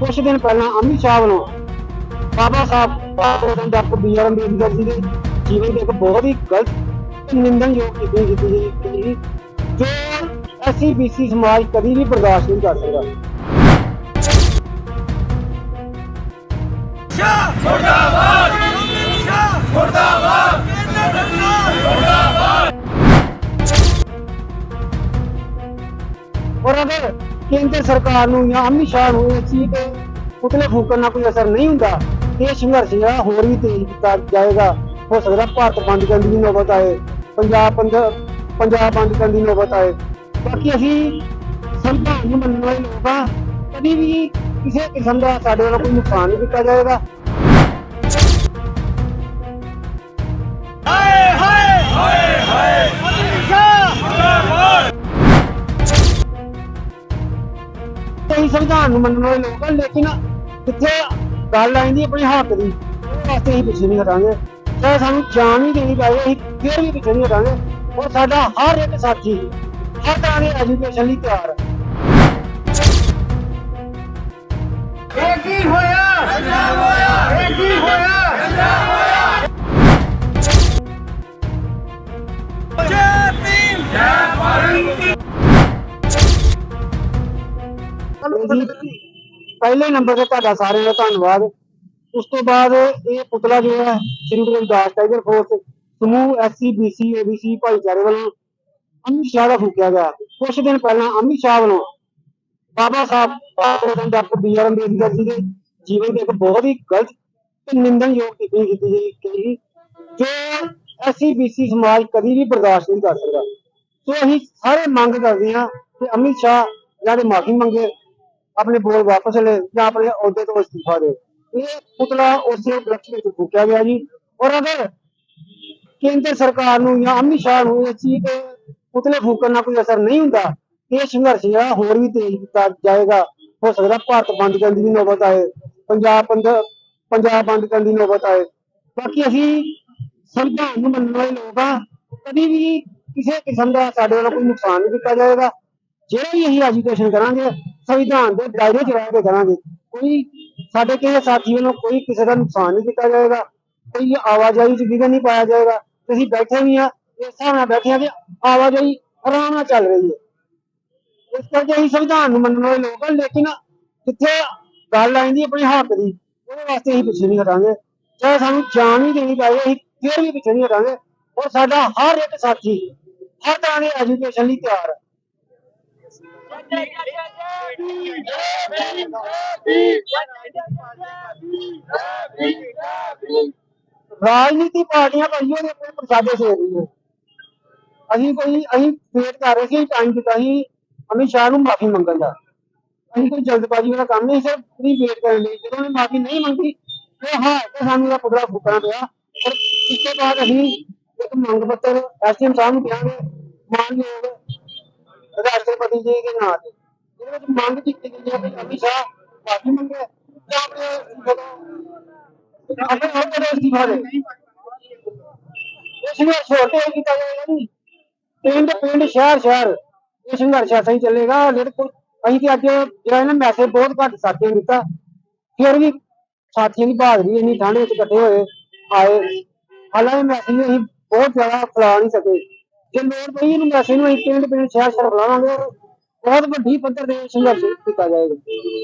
ਕੁਝ ਦਿਨ ਪਹਿਲਾਂ ਅਮਿਤ ਸ਼ਾਹ ਵੱਲੋਂ Baba Sahib Baba doctor B R Ambedkar ji ਦੇ ਜੀਵਨ ਦੇ ਇੱਕ ਬਹੁਤ ਹੀ ਗਲਤ ਤੇ ਨਿੰਦਣਯੋਗ ਟਿੱਪਣੀ ਕੀਤੀ ਗਈ ਕਿ ਜੋ ਐਸਸੀ ਬੀਸੀ ਸਮਾਜ ਕਦੀ ਵੀ ਬਰਦਾਸ਼ਤ ਨਹੀਂ ਕਰ ਸਕਦਾ। ਸ਼ਾਹ ਮੁਰਦਾਬਾਦ! ਕੇਂਦਰ ਸਰਕਾਰ ਨੂੰ ਜਾਂ ਅਮਿਤ ਸ਼ਾਹ ਨੂੰ ਇਸ ਚੀਜ਼ ਪੁਤਲੇ ਫੂਕਣ ਨਾਲ ਕੋਈ ਅਸਰ ਨਹੀਂ ਹੁੰਦਾ। ਇਹ ਸੰਘਰਸ਼ ਜਿਹੜਾ ਹੋਰ ਵੀ ਤੇਜ਼ ਕੀਤਾ ਜਾਏਗਾ। ਹੋ ਸਕਦਾ ਭਾਰਤ ਬੰਦ ਕਰਨ ਦੀ ਨੌਬਤ ਆਏ, ਪੰਜਾਬ ਪੰਜਾਬ ਬੰਦ ਕਰਨ ਦੀ ਨੌਬਤ ਆਏ। ਬਾਕੀ ਅਸੀਂ ਸੰਵਿਧਾਨ ਨੂੰ ਮੰਨਣ ਵਾਲੇ ਲੋਕ ਹਾਂ। ਕਦੀ ਵੀ ਕਿਸੇ ਕਿਸਮ ਦਾ ਸਾਡੇ ਵੱਲੋਂ ਕੋਈ ਨੁਕਸਾਨ ਨਹੀਂ ਕੀਤਾ ਜਾਏਗਾ। ਅਸੀਂ ਸੰਵਿਧਾਨ ਨੂੰ ਮੰਨਣ ਵਾਲੇ ਲੋਕ ਹਾਂ ਲੇਕਿਨ ਕਿੱਥੇ ਗੱਲ ਆਉਂਦੀ ਆਪਣੇ ਹੱਕ ਦੀ? ਵਾਸਤੇ ਅਸੀਂ ਪਿੱਛੇ ਨਹੀਂ ਹਟਾਂਗੇ। ਚਾਹੇ ਸਾਨੂੰ ਜਾਨ ਵੀ ਦੇਣੀ ਪਵੇ, ਅਸੀਂ ਫਿਰ ਵੀ ਪਿੱਛੇ ਨਹੀਂ ਹਟਾਂਗੇ? ਔਰ ਸਾਡਾ ਹਰ ਇੱਕ ਸਾਥੀ ਹਰ ਤਰ੍ਹਾਂ ਦੀ ਐਜੂਕੇਸ਼ਨ ਲਈ ਤਿਆਰ ਹੈ ਇਹ ਕੀ ਹੋਇਆ! ਪੰਜਾਬ ਹੋਇਆ! ਇਹ ਕੀ ਹੋਇਆ! ਪੰਜਾਬ ਪਹਿਲੇ ਨੰਬਰ ਤੇ ਤੁਹਾਡਾ ਸਾਰਿਆਂ ਦਾ ਧੰਨਵਾਦ ਉਸ ਤੋਂ ਬਾਅਦ ਇਹ ਪੁਤਲਾ ਜੋ ਹੈ ਸ਼੍ਰੀ ਗੁਰੂ ਰਵਿਦਾਸ ਟਾਈਗਰ ਫੋਰਸ ਸਮੂਹ ਐਸਸੀ ਬੀਸੀ ਓਬੀਸੀ ਭਾਈਚਾਰੇ ਵੱਲੋਂ ਅਮਿਤ ਸ਼ਾਹ ਦਾ ਫੂਕਿਆ ਗਿਆ ਕੁਝ ਦਿਨ ਪਹਿਲਾਂ ਅਮਿਤ ਸ਼ਾਹ ਵੱਲੋਂ Baba Sahib Baba doctor B R Ambedkar ji ਦੇ ਜੀਵਨ ਦੇ ਇੱਕ ਬਹੁਤ ਹੀ ਗਲਤ ਤੇ ਨਿੰਦਣਯੋਗ ਟਿੱਪਣੀ ਕੀਤੀ ਗਈ ਕਿ ਜੋ ਐਸਸੀ ਬੀਸੀ ਸਮਾਜ ਕਦੀ ਵੀ ਬਰਦਾਸ਼ਤ ਨਹੀਂ ਕਰ ਸਕਦਾ ਸੋ ਅਸੀਂ ਸਾਰੇ ਮੰਗ ਕਰਦੇ ਹਾਂ ਕਿ ਅਮਿਤ ਸ਼ਾਹ ਜਾਂ ਤੇ ਮਾਫੀ ਮੰਗੇ ਆਪਣੇ ਬੋਲ ਵਾਪਸ ਲੈ ਜਾਂ ਆਪਣੇ ਅਹੁਦੇ ਤੋਂ ਅਸਤੀਫਾ ਦੇ ਇਹ ਪੁਤਲਾ ਉਸੇ ਉਪਲਕਸ਼ ਵਿੱਚ ਫੂਕਿਆ ਗਿਆ ਜੀ। ਔਰ ਅਗਰ ਕੇਂਦਰ ਸਰਕਾਰ ਨੂੰ ਜਾਂ ਅਮਿਤ ਸ਼ਾਹ ਨੂੰ ਇਸ ਚੀਜ਼ ਤੇ ਪੁਤਲੇ ਫੂਕਣ ਨਾਲ ਕੋਈ ਅਸਰ ਨਹੀਂ ਹੁੰਦਾ, ਇਹ ਸੰਘਰਸ਼ ਜਿਹੜਾ ਹੋਰ ਵੀ ਤੇਜ਼ ਕੀਤਾ ਜਾਏਗਾ, ਹੋ ਸਕਦਾ ਭਾਰਤ ਬੰਦ ਕਰਨ ਦੀ ਵੀ ਨੌਬਤ ਆਏ, ਪੰਜਾਬ ਬੰਦ ਪੰਜਾਬ ਬੰਦ ਕਰਨ ਦੀ ਨੌਬਤ ਆਏ। ਬਾਕੀ ਅਸੀਂ ਸੰਵਿਧਾਨ ਨੂੰ ਮੰਨਣ ਵਾਲੇ ਲੋਕ ਹਾਂ, ਕਦੀ ਵੀ ਕਿਸੇ ਕਿਸਮ ਦਾ ਸਾਡੇ ਵੱਲੋਂ ਕੋਈ ਨੁਕਸਾਨ ਨਹੀਂ ਕੀਤਾ ਜਾਏਗਾ। ਜਿਹੜਾ ਵੀ ਅਸੀਂ ਐਜੂਕੇਸ਼ਨ ਕਰਾਂਗੇ ਸੰਵਿਧਾਨ ਦੇ ਦਾਇਰੇ 'ਚ ਰਹਿ ਕੇ ਕਰਾਂਗੇ ਕੋਈ ਸਾਡੇ ਕਿਸੇ ਸਾਥੀ ਵੱਲੋਂ ਕੋਈ ਕਿਸੇ ਦਾ ਨੁਕਸਾਨ ਨਹੀਂ ਕੀਤਾ ਜਾਏਗਾ ਕੋਈ ਆਵਾਜਾਈ 'ਚ ਵਿਘਨ ਨਹੀਂ ਪਾਇਆ ਜਾਏਗਾ ਤੇ ਅਸੀਂ ਬੈਠੇ ਵੀ ਹਾਂ ਇਸ ਹਿਸਾਬ ਨਾਲ ਬੈਠੇ ਹਾਂ ਕਿ ਆਵਾਜਾਈ ਆਰਾਮ ਨਾਲ ਚੱਲ ਰਹੀ ਹੈ ਇਸ ਕਰਕੇ ਅਸੀਂ ਸੰਵਿਧਾਨ ਨੂੰ ਮੰਨਣ ਵਾਲੇ ਲੋਕ ਹਾਂ ਲੇਕਿਨ ਕਿੱਥੇ ਗੱਲ ਆਉਂਦੀ ਆਪਣੇ ਹੱਕ ਦੀ ਉਹਦੇ ਵਾਸਤੇ ਅਸੀਂ ਪਿੱਛੇ ਨਹੀਂ ਹਟਾਂਗੇ ਚਾਹੇ ਸਾਨੂੰ ਜਾਨ ਵੀ ਦੇਣੀ ਪਵੇ ਅਸੀਂ ਫਿਰ ਵੀ ਪਿੱਛੇ ਨਹੀਂ ਹਟਾਂਗੇ ਔਰ ਸਾਡਾ ਹਰ ਇੱਕ ਸਾਥੀ ਹਰ ਤਰ੍ਹਾਂ ਦੀ ਐਜੂਕੇਸ਼ਨ ਲਈ ਤਿਆਰ ਹੈ ਰਾਜਨੀਤੀ ਪਾਰਟੀਆਂ ਭਾਈ ਉਹਦੇ ਆਪਣੇ ਪ੍ਰਸ਼ਾਦੇ ਸੇ ਰਹੀ ਹੈ ਅਸੀਂ ਕੋਈ ਅਸੀਂ ਵੇਟ ਕਰ ਰਹੇ ਸੀ ਟਾਈਮ ਦਿੱਤਾ ਸੀ ਅਮਿਤ ਸ਼ਾਹ ਨੂੰ ਮਾਫੀ ਮੰਗਣ ਦਾ ਅਸੀਂ ਕੋਈ ਜਲਦਬਾਜ਼ੀ ਵਾਲਾ ਕੰਮ ਨਹੀਂ ਸਿਰਫ ਪੂਰੀ ਵੇਟ ਕਰਨ ਲਈ ਜਦੋਂ ਉਹਨੇ ਮਾਫੀ ਨਹੀਂ ਮੰਗੀ ਤੇ ਹਾਂ ਤੇ ਸਾਨੂੰ ਦਾ ਪੁਤਲਾ ਫੂਕਣਾ ਪਿਆ ਪਰ ਇਸ ਤੋਂ ਬਾਅਦ ਅਸੀਂ ਇੱਕ ਮੰਗ ਪੱਤਰ ਐਸਐਮ ਸਾਹਿਬ ਨੂੰ ਦਿਆਂਗੇ ਮਾਨਯੋਗ ਰਾਸ਼ਟਰਪਤੀ ਜੀ ਦੇ ਨਾਂ ਤੇ ਜਿਹਦੇ ਵਿੱਚ ਮੰਗ ਕੀਤੀ ਗਈ ਹੈ ਕਿ ਅਮਿਤ ਸ਼ਾਹ ਮਾਫੀ ਮੰਗੇ ਜਾਂ ਆਪਣੇ ਜਦੋਂ ਆਪਣੇ ਅਹੁਦੇ ਤੋਂ ਅਸਤੀਫਾ ਦੇ ਇਹ ਸੰਘਰਸ਼ ਹੋਰ ਤੇ ਕੀਤਾ ਜਾਏਗਾ ਜੀ। ਪਿੰਡ ਪਿੰਡ, ਸ਼ਹਿਰ ਸ਼ਹਿਰ, ਇਹ ਸੰਘਰਸ਼ ਐਸਾ ਹੀ ਚੱਲੇਗਾ। ਲੇਕਿਨ ਕੋਈ- ਅਸੀਂ ਤੇ ਅੱਜ ਜਿਹੜਾ ਨਾ ਮੈਸੇਜ ਬਹੁਤ ਘੱਟ ਸਾਥੀਆਂ ਨੂੰ ਦਿੱਤਾ। ਫਿਰ ਵੀ ਸਾਥੀਆਂ ਦੀ ਬਹਾਦਰੀ ਇੰਨੀ ਠੰਡ ਵਿੱਚ ਇਕੱਠੇ ਹੋਏ, ਆਏ। ਹਾਲਾਂਕਿ ਮੈਸੇਜ ਅਸੀਂ ਬਹੁਤ ਜ਼ਿਆਦਾ ਫੈਲਾ ਨਹੀਂ ਸਕੇ। ਜੇ ਲੋੜ ਪਈ ਇਹਨੂੰ ਮੈਸੇਜ ਨੂੰ ਅਸੀਂ ਪਿੰਡ ਪਿੰਡ, ਸ਼ਹਿਰ ਸ਼ਹਿਰ ਫੈਲਾਵਾਂਗੇ। ਬਹੁਤ ਵੱਡੀ ਪੱਧਰ ਤੇ ਸੰਘਰਸ਼ ਕੀਤਾ ਜਾਏਗਾ।